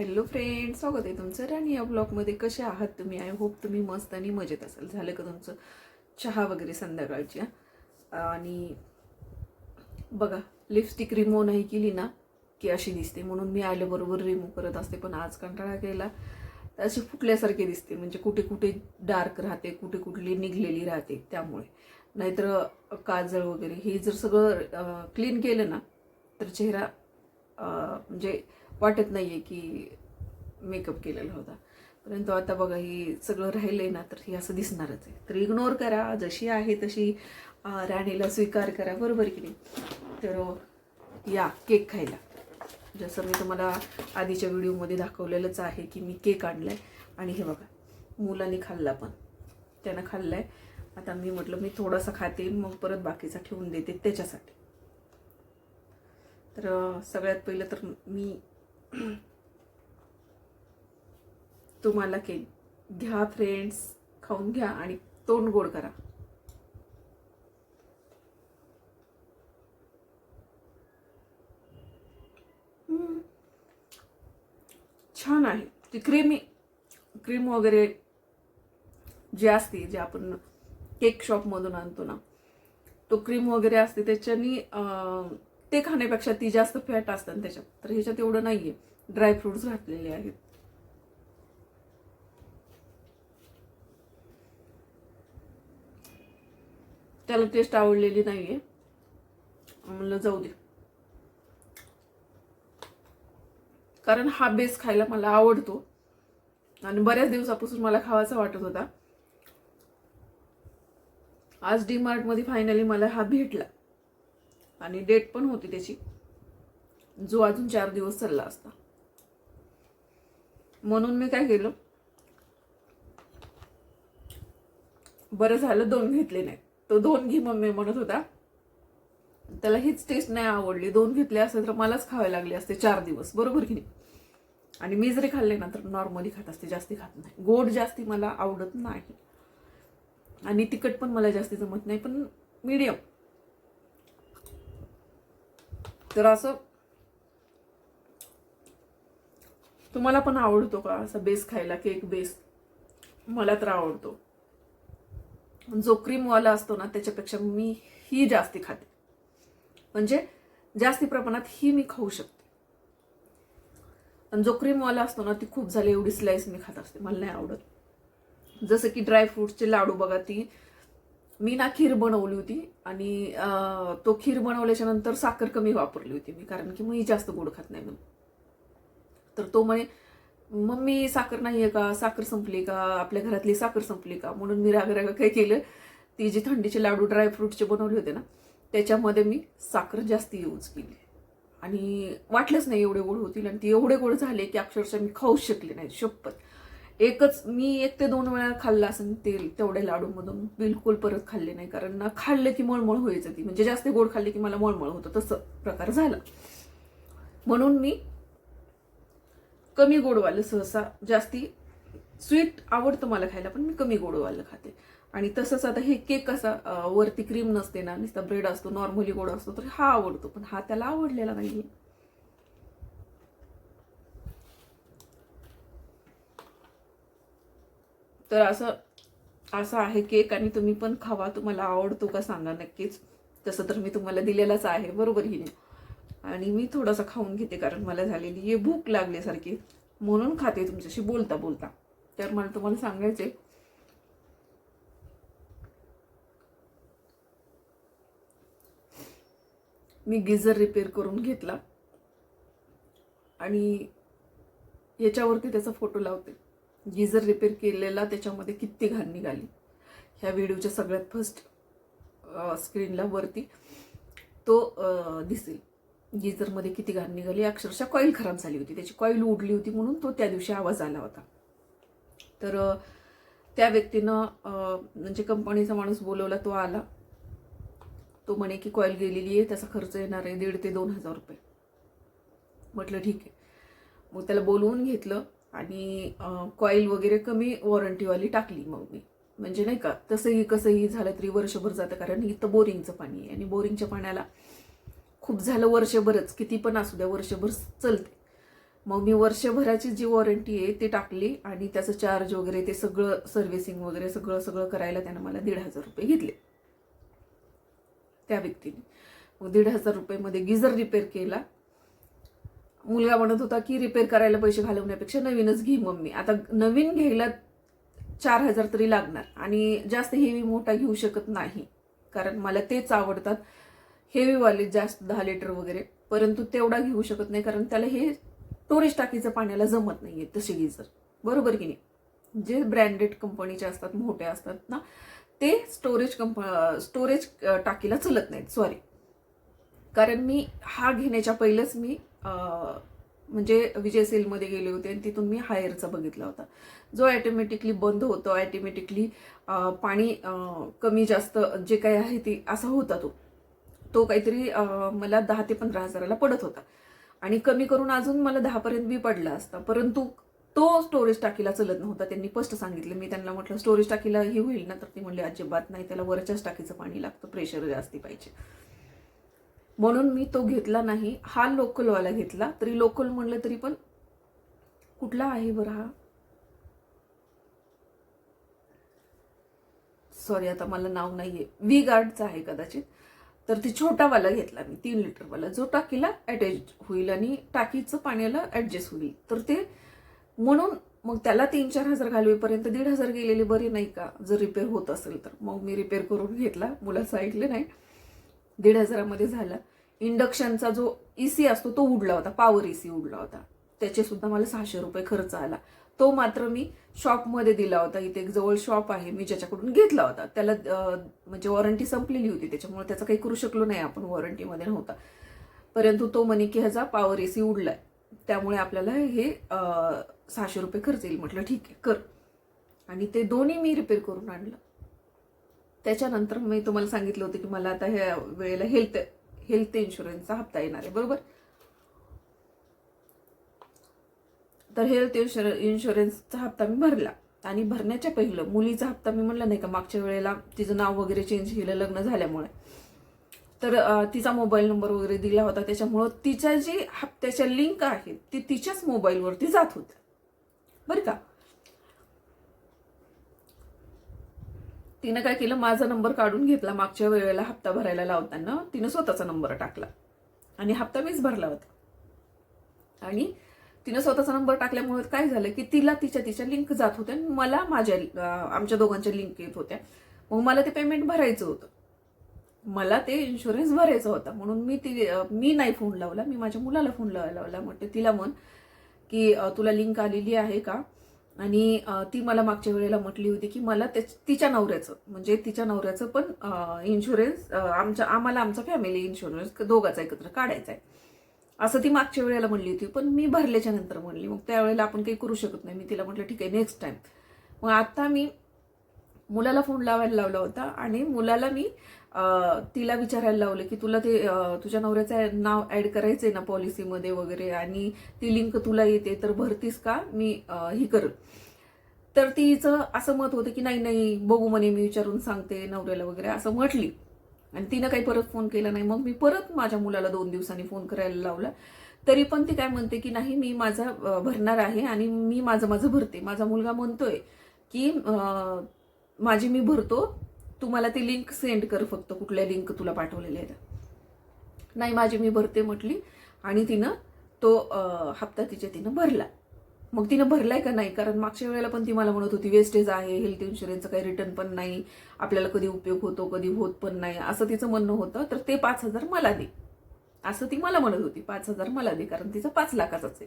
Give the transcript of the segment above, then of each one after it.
Hello friend स्वागत आहे तुमचं राणी या ब्लॉगमध्ये कसे आहात तुम्ही? आय होप तुम्ही मस्त आणि मजेत असाल. झालं का तुमचं चहा वगैरे संध्याकाळची आणि बघा लिपस्टिक रिमूव्ह नाही केली ना की अशी दिसते. म्हणून मी आल्याबरोबर रिमूव्ह करत असते पण आज कंटाळा केला. तर अशी फुटल्यासारखी दिसते. म्हणजे कुठे कुठे डार्क राहते कुठे कुठली निघलेली राहते त्यामुळे. नाहीतर काजळ वगैरे हे जर सगळं क्लीन केलं ना तर चेहरा म्हणजे वाटत नाही आहे की मेकअप केलेला होता. परंतु आता बघा ही सगळं राहिलं आहे ना तर हे असं दिसणारच आहे. तर इग्नोर करा जशी आहे तशी राणीला स्वीकार करा. बरोबर की नाही? तर या केक खायला. जसं मी तुम्हाला आधीच्या व्हिडिओमध्ये दाखवलेलंच आहे की मी केक आणला आहे आणि हे बघा मुलांनी खाल्ला पण. त्यानं खाल्लाय. आता मी म्हटलं मी थोडासा खाते मग परत बाकीचा ठेवून देते त्याच्यासाठी. तर सगळ्यात पहिलं तर मी तुम्हाला केक घ्या फ्रेंड्स खाऊन घ्या आणि तोंड गोड करा. छान आहे. ती क्रीमी क्रीम वगैरे जी असते जे आपण केक शॉपमधून आणतो ना तो क्रीम वगैरे असते त्याच्यानी ते खाण्यापेक्षा ती जास्त फॅट असतात त्याच्यात. तर ह्याच्यात एवढं नाहीये. ड्रायफ्रुट्स घातलेले आहेत. त्याला टेस्ट आवडलेली नाहीये. म्हणलं जाऊ दे. कारण हा बेस खायला मला आवडतो. आणि बऱ्याच दिवसापासून मला खावाचा वाटत होता. आज डी मार्टमध्ये फायनली मला हा भेटला. आणि डेट पण होती त्याची. जो अजून चार दिवस चालला असता. म्हणून मी काय केलं? बरं झालं दोन घेतले नाही. तो दोन घे मम्मी म्हणत होता. त्याला हीच टेस्ट नाही आवडली. दोन घेतले असते तर मलाच खावे लागले असते चार दिवस. बरोबर की नाही? आणि मी जरी खाल्ले ना तर नॉर्मली खात असते जास्ती खात नाही. गोड जास्ती मला आवडत नाही. आणि तिखट पण मला जास्ती जमत नाही पण मीडियम तर असं तुम्हाला पण आवडतो का असा बेस खायला केक बेस? मला तर आवडतो. जो क्रीमवाला असतो ना त्याच्यापेक्षा मी ही जास्ती खाते. म्हणजे जास्ती प्रमाणात ही मी खाऊ शकते. आणि जो क्रीमवाला असतो ना ती खूप झाली एवढी स्लाईस मी खात असते. मला नाही आवडत. जसं की ड्रायफ्रुट्सचे लाडू बघा ती मी ना खीर बनवली होती आणि तो खीर बनवल्याच्या नंतर साखर कमी वापरली होती मी कारण की मी जास्त गोड खात नाही म्हणून. तर तो म्हणे मम्मी साखर नाही आहे का? साखर संपली का? आपल्या घरातली साखर संपली का? म्हणून मी राग काय केलं ती जी थंडीचे लाडू ड्रायफ्रूटचे बनवले होते ना त्याच्यामध्ये मी साखर जास्त यूज केली. आणि वाटलंच नाही एवढे गोड होतील आणि ती एवढे गोड झाले की अक्षरशः मी खाऊ शकले नाही शपथ. एकच मी एक ते दोन वेळा खाल्लं असं तेल तेवढ्या लाडूमधून बिलकुल परत खाल्ले नाही. कारण ना खाल्लं की मळमळ व्हायचं ती म्हणजे जास्त गोड खाल्ले की मला मळमळ होतं. तसं प्रकार झाला. म्हणून मी कमी गोडवालं सहसा जास्ती स्वीट आवडतं मला खायला पण मी कमी गोडवालं खाते. आणि तसंच आता हे केक कसा वरती क्रीम नसते ना नुसता ब्रेड असतो नॉर्मली गोड असतो तर हा आवडतो. पण हा त्याला आवडलेला नाहीये. तर असं असं आहे केक आणि तुम्ही पण खावा तुम्हाला आवडतो का सांगा नक्कीच. तसं तर मी तुम्हाला दिलेलाच आहे बरोबर की नाही आणि मी थोडासा खाऊन घेते कारण मला झालेली आहे भूक लागल्यासारखी. म्हणून खाते तुमच्याशी बोलता बोलता. तर मला तुम्हाला सांगायचे मी गिझर रिपेअर करून घेतला. आणि याच्यावरती त्याचा फोटो लावते. गिझर रिपेअर केलेला त्याच्यामध्ये किती घाण निघाली. ह्या व्हिडिओच्या सगळ्यात फर्स्ट स्क्रीनला वरती तो दिसेल. गिझरमध्ये किती घाण निघाली अक्षरशः कॉईल खराब झाली होती. त्याची कॉईल उडली होती म्हणून तो त्या दिवशी आवाज आला होता. तर त्या व्यक्तीनं म्हणजे कंपनीचा माणूस बोलवला तो आला. तो म्हणे की कॉईल गेलेली आहे त्याचा खर्च येणार आहे दीड ते दोन हजार रुपये. म्हटलं ठीक आहे. मग त्याला बोलवून घेतलं. आणि कॉईल वगैरे कमी वॉरंटीवाली टाकली मग मी. म्हणजे नाही का तसंही कसंही झालं तरी वर्षभर जातं कारण इथं बोरिंगचं पाणी आहे आणि बोरिंगच्या पाण्याला खूप झालं वर्षभरच किती पण असू द्या वर्षभर चलते. मग मी वर्षभराची जी वॉरंटी आहे ती टाकली आणि त्याचं चार्ज वगैरे ते सगळं सर्व्हिसिंग वगैरे सगळं सगळं करायला त्यानं मला दीड हजार रुपये घेतले. त्या व्यक्तीने. मग दीड हजार रुपयेमध्ये गिझर रिपेअर केला. मुलगा म्हणत होता की रिपेअर करायला पैसे घालवण्यापेक्षा नवीनच घे मम्मी. आता नवीन घ्यायला चार हजार तरी लागणार आणि जास्त हेवी मोठा घेऊ शकत नाही. कारण मला तेच आवडतात. हेवीवाले जास्त दहा लिटर वगैरे. परंतु तेवढा घेऊ शकत नाही कारण त्याला हे स्टोरेज टाकीचं पाण्याला जमत नाही आहे तसे गिझर बरोबर की नाही? जे ब्रँडेड कंपनीचे असतात मोठे असतात ना ते स्टोरेज कंप स्टोरेज टाकीला चलत नाहीत. सॉरी कारण मी हा घेण्याच्या पहिलंच मी म्हणजे विजय सेलमध्ये गेले होते आणि तिथून मी हायरचा बघितला होता. जो ॲटोमॅटिकली बंद होतो ॲटोमॅटिकली पाणी कमी जास्त जे काही आहे ते असा होता तो. तो काहीतरी मला दहा ते पंधरा हजाराला पडत होता. आणि कमी करून अजून मला दहापर्यंत बी पडला असता. परंतु तो स्टोरेज टाकीला चलत नव्हता. त्यांनी स्पष्ट सांगितलं. मी त्यांना म्हटलं स्टोरेज टाकीला हे होईल ना? तर ते म्हणले अजिबात नाही. त्याला वरच्याच टाकीचं पाणी लागतं. प्रेशर जास्ती पाहिजे. म्हणून मी तो घेतला नाही. हा लोकलवाला घेतला. तरी लोकल म्हणलं तरी पण कुठला आहे बरं हा? सॉरी आता मला नाव नाही आहे व्ही गार्डचा आहे कदाचित. तर ती छोटावाला घेतला मी तीन लिटरवाला. जो टाकीला अटॅच होईल आणि टाकीचं पाण्याला ॲडजस्ट होईल. तर ते म्हणून मग त्याला तीन चार हजार घालवेपर्यंत दीड हजार गेलेले बरे नाही का? जर रिपेअर होत असेल तर. मग मी रिपेअर करून घेतला. मुलाचं ऐकलं नाही. दीड हजारामध्ये झाला. इंडक्शनचा जो इसी असतो तो उडला होता. पॉवर सी उडला होता. त्याचे सुद्धा मला सहाशे रुपये खर्च आला. तो मात्र मी शॉपमध्ये दिला होता. इथे एक जवळ शॉप आहे. मी ज्याच्याकडून घेतला होता. त्याला म्हणजे वॉरंटी संपलेली होती. त्याच्यामुळे त्याचं काही करू शकलो नाही आपण वॉरंटीमध्ये नव्हता. परंतु तो म्हणे की ह्याचा पॉवर एसी उडलाय. त्यामुळे आपल्याला हे सहाशे रुपये खर्च येईल. म्हटलं ठीक आहे कर. आणि ते दोन्ही मी रिपेअर करून आणलं. त्याच्यानंतर मी तुम्हाला सांगितलं होतं की मला आता ह्या वेळेला हेल्थ हेल्थ इन्शुरन्सचा हप्ता येणार आहे बरोबर? तर हेल्थ इन्शुर इन्शुरन्सचा हप्ता मी भरला. आणि भरण्याच्या पहिलं मुलीचा हप्ता मी म्हणलं नाही का मागच्या वेळेला तिचं नाव वगैरे चेंज केलं लग्न झाल्यामुळे. तर तिचा मोबाईल नंबर वगैरे दिला होता त्याच्यामुळं तिच्या जी हप्त्याच्या लिंक आहेत ती तिच्याच मोबाईलवरती जात होत्या बरं का? तिनं काय केलं माझा नंबर काढून घेतला. मागच्या वेळेला हप्ता भरायला लावताना तिनं स्वतःचा नंबर टाकला. आणि हप्ता मीच भरला होता. आणि तिनं स्वतःचा नंबर टाकल्यामुळे काय झालं की तिला तिच्या तिच्या लिंक जात होत्या आणि मला माझ्या आमच्या दोघांच्या लिंक येत होत्या. मग मला ते पेमेंट भरायचं होतं. मला ते इन्शुरन्स भरायचा होता. म्हणून मी ती मी नाही फोन लावला. मी माझ्या मुलाला फोन लावायला लावला म्हटलं तिला म्हण की तुला लिंक आलेली आहे का? आणि ती मला मागच्या वेळेला म्हटली होती की मला त्या तिच्या नवऱ्याचं म्हणजे तिच्या नवऱ्याचं पण इन्शुरन्स आमच्या आम्हाला आमचा फॅमिली इन्शुरन्स दोघाचा एकत्र काढायचा आहे असं ती मागच्या वेळेला म्हणली होती पण मी भरल्याच्या नंतर म्हणली. मग त्यावेळेला आपण काही करू शकत नाही. मी तिला म्हटलं ठीक आहे नेक्स्ट टाईम मग आता मी मुलाला फोन लावायला लावला होता आणि मुलाला मी तिला विचारायला लावलं की तुला ते तुझ्या नवऱ्याचं नाव ऍड आहे ना पॉलिसीमध्ये वगैरे आणि ती लिंक तुला येते तर भरतीस का? मी ही कर तर तिचं असं मत होतं की नाही नाही बघू म्हणे मी विचारून सांगते नवऱ्याला वगैरे असं म्हटली. आणि तिनं काही परत फोन केला नाही. मग मी परत माझ्या मुलाला दोन दिवसांनी फोन करायला लावला. तरी पण ती काय म्हणते की नाही मी माझा भरणार आहे आणि मी माझं माझं भरते. माझा मुलगा म्हणतोय की माझी मी भरतो तू मला ती लिंक सेंड कर फक्त कुठल्या लिंक तुला पाठवलेल्या आहेत. नाही माझी मी भरते म्हटली आणि तिनं तो हप्ता तिच्या तिनं भरला. मग तिनं भरलाय का नाही? कारण मागच्या वेळेला पण ती मला म्हणत होती वेस्टेज आहे हेल्थ इन्शुरन्सचं काही रिटर्न पण नाही आपल्याला कधी उपयोग होतो कधी होत पण नाही. असं तिचं म्हणणं होतं तर ते पाच हजार मला दे. असं ती मला म्हणत होती पाच हजार मला दे कारण तिचं पाच लाखाचाच आहे.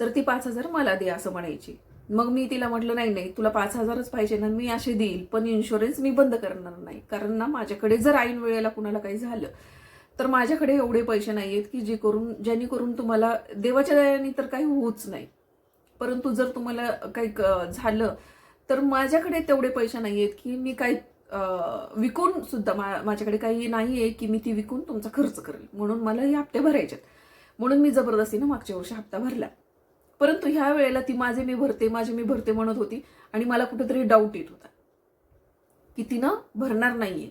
तर ती पाच हजार मला दे असं म्हणायची. मग मी तिला म्हटलं नाही नाही तुला पाच हजारच पाहिजे ना मी असे देईल पण इन्शुरन्स मी बंद करणार नाही. कारण ना माझ्याकडे जर ऐन वेळेला कुणाला काही झालं तर माझ्याकडे एवढे पैसे नाही आहेत की जे करून ज्यांनी करून तुम्हाला देवाच्या दयाने तर काही होऊच नाही. परंतु जर तुम्हाला काही क- झालं तर माझ्याकडे तेवढे पैसे नाही आहेत की मी काही विकून सुद्धा मा- माझ्याकडे काही नाही आहे की मी ती विकून तुमचा खर्च करेल. म्हणून मला हे हप्ते भरायचे म्हणून मी जबरदस्तीनं मागच्या वर्षी हप्ता भरला. परंतु ह्या वेळेला ती माझे मी भरते माझे मी भरते म्हणत होती आणि मला कुठेतरी डाऊट येत होता की तिनं भरणार नाहीये.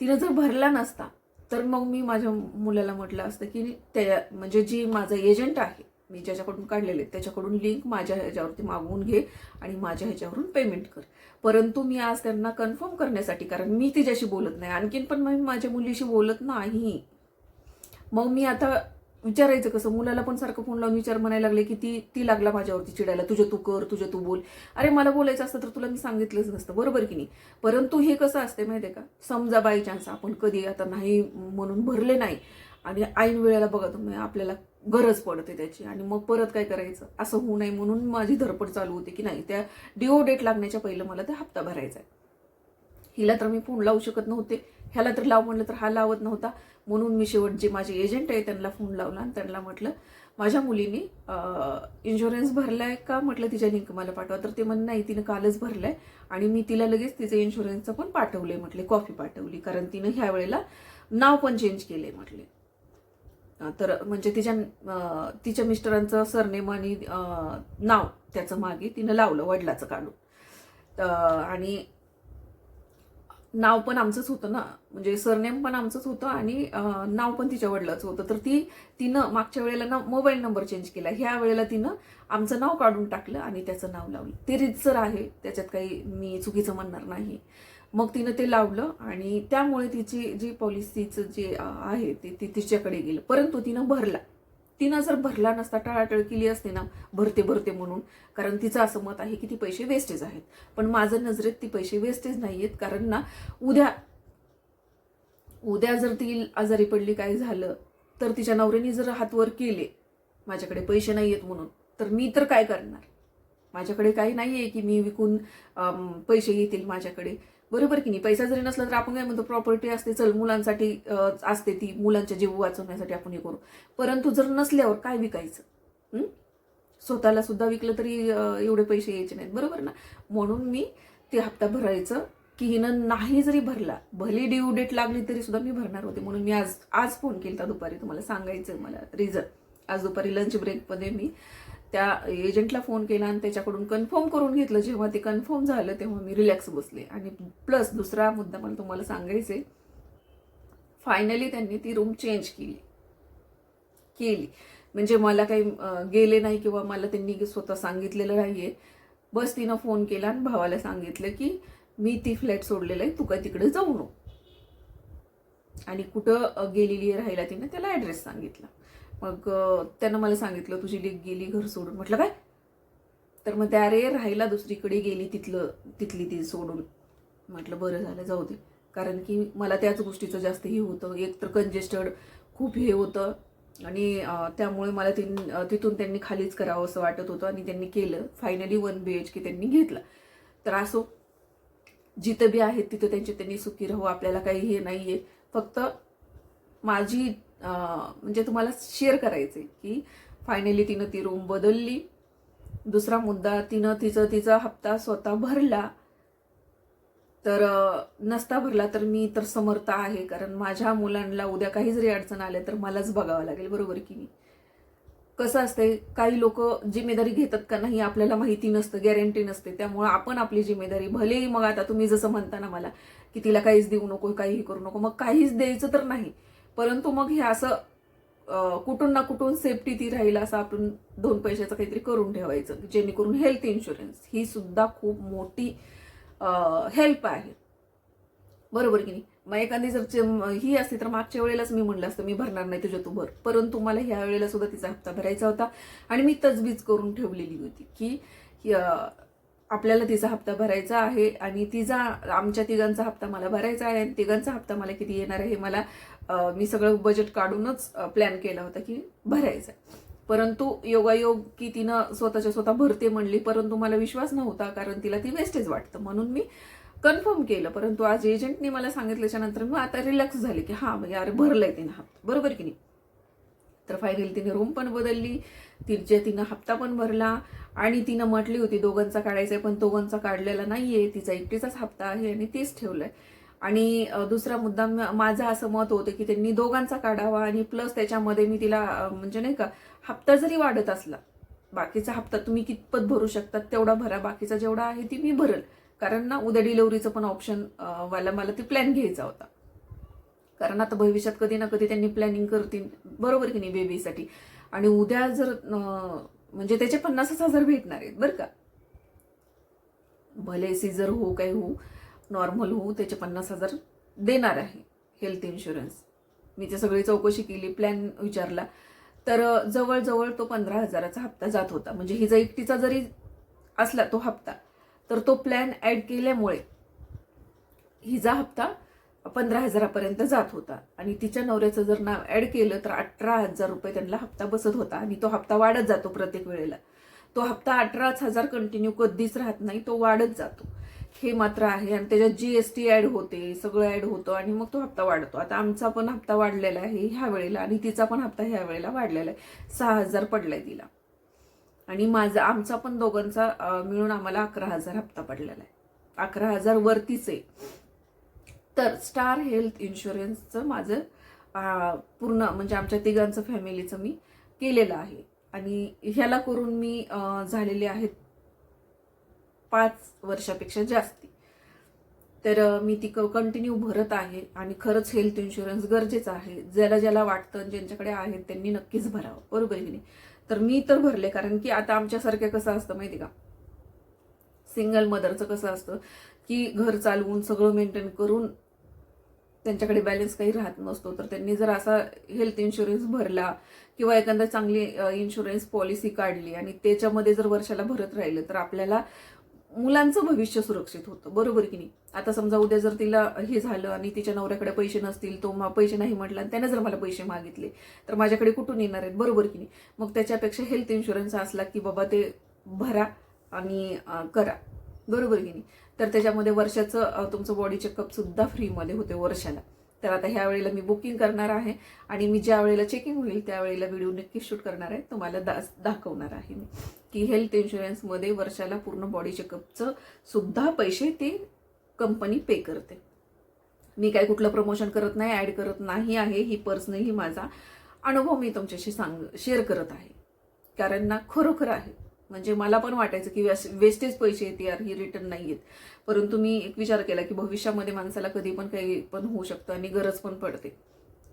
तिनं जर भरला नसता तर मग मी माझ्या मुलाला म्हटलं असतं की त्या म्हणजे जी माझं एजंट आहे मी ज्याच्याकडून काढलेले त्याच्याकडून लिंक माझ्या ह्याच्यावरती मागवून घे आणि माझ्या ह्याच्यावरून पेमेंट कर. परंतु मी आज त्यांना कन्फर्म करण्यासाठी कारण मी तिच्याशी बोलत नाही आणखीन पण मी माझ्या मुलीशी बोलत नाही. मग मी आता विचारायचं कसं? मुलाला पण सारखं फोन लावून विचार म्हणायला लागले की ती ती लागला माझ्यावरती चिडायला. तुझं तू कर तुझं तू बोल. अरे मला बोलायचं असतं तर तुला मी सांगितलंच नसतं. बरोबर की नाही? परंतु हे कसं असते माहिती आहे का? समजा बाय चान्स आपण कधी आता नाही म्हणून भरले नाही आणि ऐन वेळेला बघा तुम्ही आपल्याला गरज पडते त्याची. आणि मग परत काय करायचं? असं होऊ नये म्हणून माझी धडपड चालू होती की नाही? त्या डिओ डेट लागण्याच्या पहिलं मला ते हप्ता भरायचा आहे. हिला तर मी फोन लावू शकत नव्हते. ह्याला तर लाव म्हणलं तर हा लावत नव्हता. म्हणून मी शेवट जे माझे एजंट आहे त्यांना फोन लावला आणि त्यांना म्हटलं माझ्या मुलीने इन्शुरन्स भरला आहे का? म्हटलं तिच्या लिंक मला पाठवा. तर ते म्हणणं नाही तिनं कालच भरलं आहे आणि मी तिला लगेच तिचं इन्शुरन्सचं पण पाठवलं आहे म्हटले कॉफी पाठवली. कारण तिनं ह्या वेळेला नाव पण चेंज केलंय म्हटले. तर म्हणजे तिच्या तिच्या मिस्टरांचं सरनेम आणि नाव त्याचं मागे तिनं लावलं वडिलाचं काढून. आणि नाव पण आमचंच होतं ना. म्हणजे सरनेम पण आमचंच होतं आणि नाव पण तिच्या वडिलाचं होतं. तर ती तिनं मागच्या वेळेला ना मोबाईल नंबर चेंज केला. ह्या वेळेला तिनं आमचं नाव काढून टाकलं आणि त्याचं नाव लावलं. ते रितसर आहे. त्याच्यात काही मी चुकीचं म्हणणार नाही. मग तिनं ते लावलं आणि त्यामुळे तिची जी पॉलिसीचं जे आहे ते ती तिच्याकडे गेलं. परंतु तिनं भरला. तिनं जर भरला नसता टाळाटळ केली असते ना भरते भरते म्हणून कारण तिचं असं मत आहे की ती पैसे वेस्टेज आहेत. पण माझं नजरेत ती पैसे वेस्टेज नाही आहेत कारण ना उद्या उद्या जर ती आजारी पडली काय झालं तर तिच्या नवऱ्याने जर हातवर केले माझ्याकडे पैसे नाही आहेत म्हणून तर मी तर काय करणार? माझ्याकडे काही नाही आहे की मी विकून पैसे येतील माझ्याकडे. बरोबर की नाही? पैसा जरी नसला तर आपण काय म्हणतो प्रॉपर्टी असते चल मुलांसाठी असते ती मुलांच्या जीव वाचवण्यासाठी आपण हे करू. परंतु जर नसल्यावर काय विकायचं? स्वतःला सुद्धा विकलं तरी एवढे पैसे यायचे नाहीत. बरोबर ना? म्हणून मी ते हप्ता भरायचं की हिनं नाही जरी भरला भले ड्यू डेट लागली तरी सुद्धा मी भरणार होते. म्हणून मी आज आज फोन केला दुपारी. तुम्हाला सांगायचं मला रिझन आज दुपारी लंच ब्रेकमध्ये मी त्या एजंटला फोन केला आणि त्याच्याकडून कन्फर्म करून घेतलं. जेव्हा ते कन्फर्म झालं तेव्हा मी रिलॅक्स बसले. आणि प्लस दुसरा मुद्दा मला तुम्हाला सांगायचे फायनली त्यांनी ती रूम चेंज केली. केली. म्हणजे मला काही गेले नाही किंवा मला त्यांनी स्वतः सांगितलेलं नाही आहे बस तिनं फोन केला आणि भावाला सांगितलं की मी ती फ्लॅट सोडलेलं आहे तू काय तिकडे जाऊ नको. आणि कुठं गेलेली राहिला राहायला तिनं त्याला ॲड्रेस सांगितला. मग त्यानं मला सांगितलं तुझी लेक गेली घर सोडून. म्हटलं काय? तर मग त्या अरे राहायला दुसरीकडे गेली तिथलं तिथली ती सोडून. म्हटलं बरं झालं जाऊ दे. कारण की मला त्याच गोष्टीचं जास्त हे होतं. एक तर कंजेस्टेड खूप हे होतं आणि त्यामुळे मला तिन तिथून त्यांनी खालीच करावं असं वाटत होतं आणि त्यांनी केलं. Finally one B H K त्यांनी घेतला. तर असो जिथं बी आहेत तिथं त्यांचे त्यांनी सुखी राहू आपल्याला काही हे नाही आहे फक्त माझी म्हणजे तुम्हाला शेअर करायचं आहे की फायनली तिनं ती रूम बदलली. दुसरा मुद्दा तिनं तिचं तिचा हप्ता स्वतः भरला. तर नसता भरला तर मी तर समर्थ आहे कारण माझ्या मुलांना उद्या काही जरी अडचण आल्या तर मलाच बघावं लागेल बरोबर की नाही? कसं असतंय काही लोक जिम्मेदारी घेतात का नाही आपल्याला माहिती नसतं गॅरंटी नसते. त्यामुळं आपण आपली जिम्मेदारी भलेही मग आता तुम्ही जसं म्हणता ना मला की तिला काहीच देऊ नको काहीही करू नको मग काहीच द्यायचं तर नाही. परंतु मग हे असं कुठून ना कुठून सेफ्टी ती राहील असं आपण दोन पैशाचं काहीतरी करून ठेवायचं जेणेकरून हेल्थ इन्शुरन्स ही सुद्धा खूप मोठी हेल्प आहे. बरोबर की नाही? मग एखादी जर चे- ही असती तर मागच्या वेळेलाच मी म्हणलं असतं मी भरणार नाही तुझ्या तू भर. परंतु मला ह्या वेळेला सुद्धा तिचा हप्ता भरायचा होता आणि मी तजवीज करून ठेवलेली होती की आपल्याला तिचा हप्ता भरायचा आहे आणि तिचा आमच्या तिघांचा हप्ता मला भरायचा आहे आणि तिघांचा हप्ता मला किती येणार आहे हे मला मी सगळं बजेट काढूनच प्लॅन केला होता की भरायचा आहे. परंतु योगायोग की तिनं स्वतःच्या स्वतः भरते म्हणली परंतु मला विश्वास नव्हता कारण तिला ती वेस्टेज वाटतं. म्हणून मी कन्फर्म केलं. परंतु आज एजंटने मला सांगितल्याच्या नंतर मी आता रिलॅक्स झाले की हां म्हणजे अरे भरलंय तिनं हप्ता. बरोबर की नाही? तर फायनली तिने रूम पण बदलली तिचे तिनं हप्ता पण भरला आणि तिनं म्हटली होती दोघांचा काढायचा आहे पण दोघांचा काढलेला नाहीये तिचा एकटीचाच हप्ता आहे आणि तेच ठेवलंय. आणि दुसरा मुद्दा माझं असं मत होतं की त्यांनी दोघांचा काढावा आणि प्लस त्याच्यामध्ये मी तिला म्हणजे नाही का हप्ता जरी वाढत असला बाकीचा हप्ता तुम्ही कितपत भरू शकतात तेवढा भरा बाकीचा जेवढा आहे ती मी भरल. कारण ना उद्या डिलेवरीचं पण ऑप्शन वाला मला ते प्लॅन घ्यायचा होता. कारण आता भविष्यात कधी ना कधी त्यांनी प्लॅनिंग करतील बरोबर की नाही बेबीसाठी आणि उद्या जर म्हणजे त्याचे पन्नासच हजार भेटणार आहेत बरं का? भले सीझर हो काही हो. नॉर्मल होऊ त्याचे पन्नास हजार देणार आहे हेल्थ इन्शुरन्स. मी ते सगळी चौकशी केली प्लॅन विचारला. तर जवळजवळ तो पंधरा हजाराचा हप्ता जात होता. म्हणजे हिचा एकटीचा जरी असला तो हप्ता तर तो प्लॅन ऍड केल्यामुळे हिचा हप्ता पंधरा हजारापर्यंत जात होता. आणि तिच्या नवऱ्याचं जर नाव ऍड केलं तर अठरा हजार रुपये त्यांना हप्ता बसत होता आणि तो हप्ता वाढत जातो प्रत्येक वेळेला. तो हप्ता अठराच हजार कंटिन्यू कधीच राहत नाही तो वाढत जातो. हे मात्र आहे आणि त्याच्यात जी एस टी ऍड होते सगळं ऍड होतं आणि मग तो हप्ता वाढतो. आता आमचा पण हप्ता वाढलेला आहे ह्या वेळेला आणि तिचा पण हप्ता ह्या वेळेला वाढलेला आहे. सहा हजार पडलाय तिला. आणि माझा आमचा पण दोघांचा मिळून आम्हाला अकरा हजार हप्ता पडलेला आहे. अकरा हजार वरतीच आहे. तर स्टार हेल्थ इन्शुरन्सचं माझं पूर्ण म्हणजे आमच्या तिघांचं फॅमिलीचं मी केलेलं आहे. आणि ह्याला करून मी झालेले आहेत पाच वर्षापेक्षा जास्ती. तर मी ती कंटिन्यू भरत आहे आणि खरंच हेल्थ इन्शुरन्स गरजेचं आहे. ज्याला ज्याला वाटतं ज्यांच्याकडे आहेत त्यांनी नक्कीच भरावं. बरोबर की नाही? तर मी तर भरले कारण की आता आमच्यासारख्या कसं असतं माहिती का? सिंगल मदरचं कसं असतं की घर चालवून सगळं मेंटेन करून त्यांच्याकडे बॅलन्स काही राहत नसतो. तर त्यांनी जर असा हेल्थ इन्शुरन्स भरला किंवा एखादा चांगली इन्शुरन्स पॉलिसी काढली आणि त्याच्यामध्ये जर वर्षाला भरत राहिलं तर आपल्याला मुलांचं भविष्य सुरक्षित होतं. बरोबर की नाही? आता समजा उद्या जर तिला हे झालं आणि तिच्या नवऱ्याकडे पैसे नसतील तो पैसे नाही म्हटला आणि त्याने जर मला पैसे मागितले तर माझ्याकडे कुठून येणार आहेत? बरोबर की नाही? मग त्याच्यापेक्षा हेल्थ इन्शुरन्स असला की बाबा ते भरा आणि करा. बरोबर की नाही? तर त्याच्यामध्ये वर्षाचं तुमचं बॉडी चेकअपसुद्धा फ्रीमध्ये होते वर्षाला. तर आता ह्या वेळेला मी बुकिंग करणार आहे आणि मी ज्या वेळेला चेकिंग होईल त्यावेळेला व्हिडिओ नक्की शूट करणार आहे. तुम्हाला दा दाखवणार आहे मी. की हेल्थ इन्शुरन्समध्ये वर्षाला पूर्ण बॉडी चेकअपचं सुद्धा पैसे ते कंपनी पे करते. मी काय कुठलं प्रमोशन करत नाही ॲड करत नाही आहे ही पर्सनली माझा अनुभव मी तुमच्याशी सांग शेअर करत आहे. कारण ना खरोखर आहे. म्हणजे मला पण वाटायचं की वेस्टेज पैसे येते यार ही रिटर्न नाही आहेत परंतु मी एक विचार केला की भविष्यामध्ये माणसाला कधी पण काही पण होऊ शकतं आणि गरज पण पडते.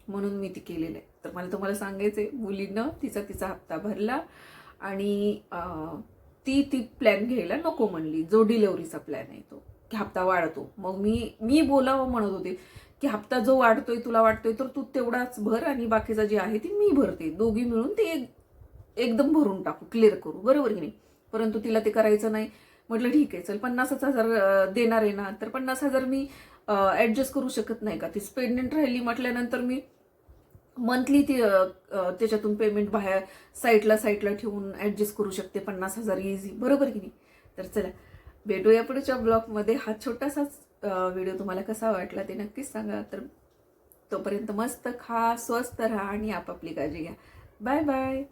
म्हणून मी ती केलेलं आहे. तर मला तुम्हाला सांगायचं आहे मुलीनं तिचा तिचा हप्ता भरला आणि ती ती प्लॅन घ्यायला नको म्हणली. जो डिलेवरीचा प्लॅन आहे तो. की हप्ता वाढतो. मग मी मी बोलावं म्हणत होते की हप्ता जो वाढतोय तुला वाटतोय तर तू तेवढाच भर आणि बाकीचा जे आहे ती मी भरते. दोघी मिळून ते एक- एकदम भरून टाकू क्लिअर करू. बरोबर की नाही? परंतु तिला ते करायचं नाही. म्हटलं ठीक आहे चल पन्नासच हजार देणार आहे ना तर पन्नास हजार मी ॲडजस्ट करू शकत नाही का? ती स्पेंडेंट राहिली म्हटल्यानंतर मी मंथली ती त्याच्यातून पेमेंट बाहेर साईटला साईटला ठेवून ॲडजस्ट करू शकते पन्नास हजार इझी बरोबर की नाही? तर चला भेटूया पुढच्या ब्लॉगमध्ये हा छोटासाच व्हिडिओ तुम्हाला कसा वाटला ते नक्कीच सांगा. तर तोपर्यंत मस्त खा स्वस्त राहा आणि आपापली काळजी घ्या. Bye bye